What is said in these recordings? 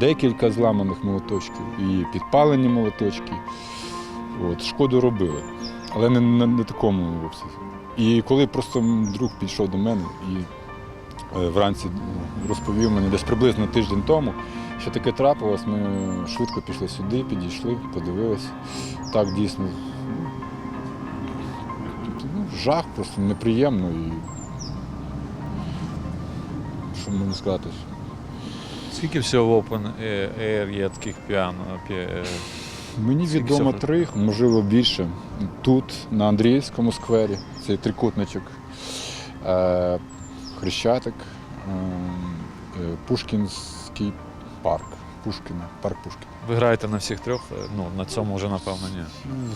декілька зламаних молоточків і підпалені молоточки. От, шкоду робили, але не на не такому обсязі. І коли просто друг підійшов до мене і е, вранці ну, розповів мені десь приблизно тиждень тому, що таке трапилось, ми швидко пішли сюди, підійшли, подивилися. Так дійсно ну, жах, просто неприємно і що можна сказати? Скільки всього в Open Air є таких піано? пі- е, Мені Скільки відомо всього? три, можливо більше. Тут, на Андріївському сквері, цей трикутничок, е, Хрещатик, е, Пушкінський парк. Пушкіна, парк Пушкіна. Ви граєте на всіх трьох? Ну, на цьому вже напевно ні.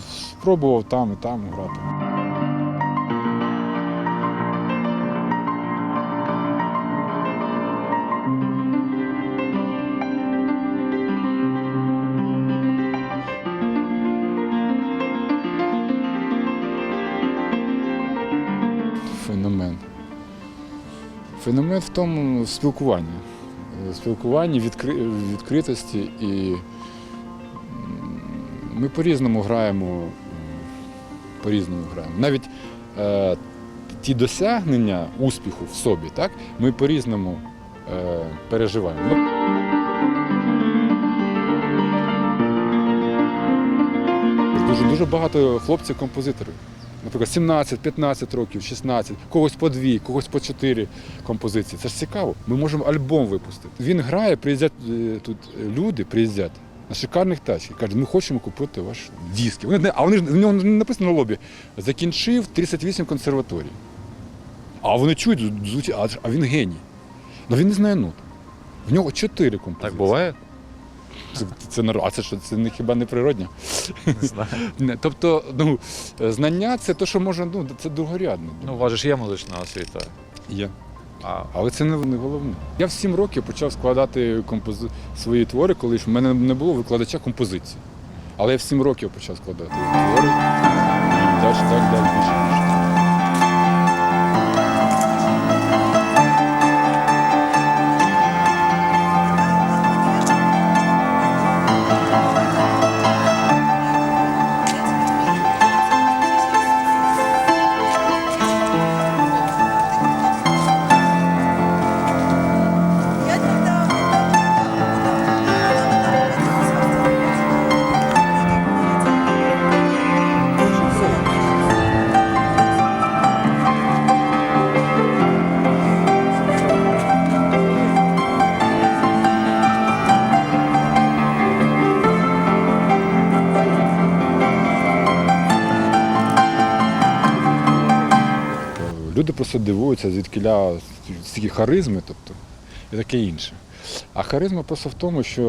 Спробував там і там грати. Феномен в тому спілкуванні. Е, Спілкуванні, відкри... відкритості і ми по-різному граємо, по-різному граємо. Навіть е, ті досягнення успіху в собі, так, ми по-різному е, переживаємо. Ну, Дуже, дуже багато хлопців-композиторів. Наприклад, 17, 15 років, 16, когось по дві, когось по чотири композиції. Це ж цікаво. Ми можемо альбом випустити. Він грає, приїздять е, тут люди, приїздять на шикарних тачках. Кажуть, ми хочемо купити ваш диск. Вони, а вони ж в нього не написано на лобі. Закінчив 38 консерваторій. А вони чують, а, він геній. Ну він не знає нот. В нього чотири композиції. Так буває? Це, а це що, це не хіба не природня? Не знаю. Не, Тобто, ну, знання це те, що може, ну, це другорядне. Ну, у вас же ж є музична освіта. Є. А Але це не, не головне. Я в сім років почав складати компози... свої твори, коли ж в мене не було викладача композиції. Але я в сім років почав складати твори. І далі так далі Люди просто дивуються, звідкиля стільки харизми, тобто, і таке інше. А харизма просто в тому, що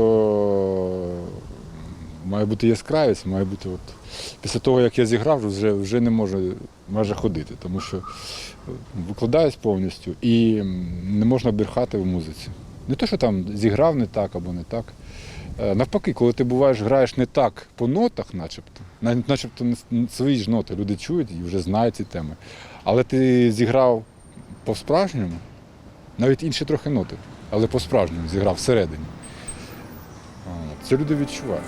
має бути яскравість, має бути от. Після того, як я зіграв, вже, вже не можу майже ходити, тому що викладаюсь повністю і не можна брехати в музиці. Не те, що там зіграв не так або не так. Е, Навпаки, коли ти буваєш, граєш не так по нотах, начебто, начебто свої ж ноти, люди чують і вже знають ці теми. Але ти зіграв по-справжньому, навіть інші трохи ноти, але по-справжньому зіграв всередині. Це люди відчувають.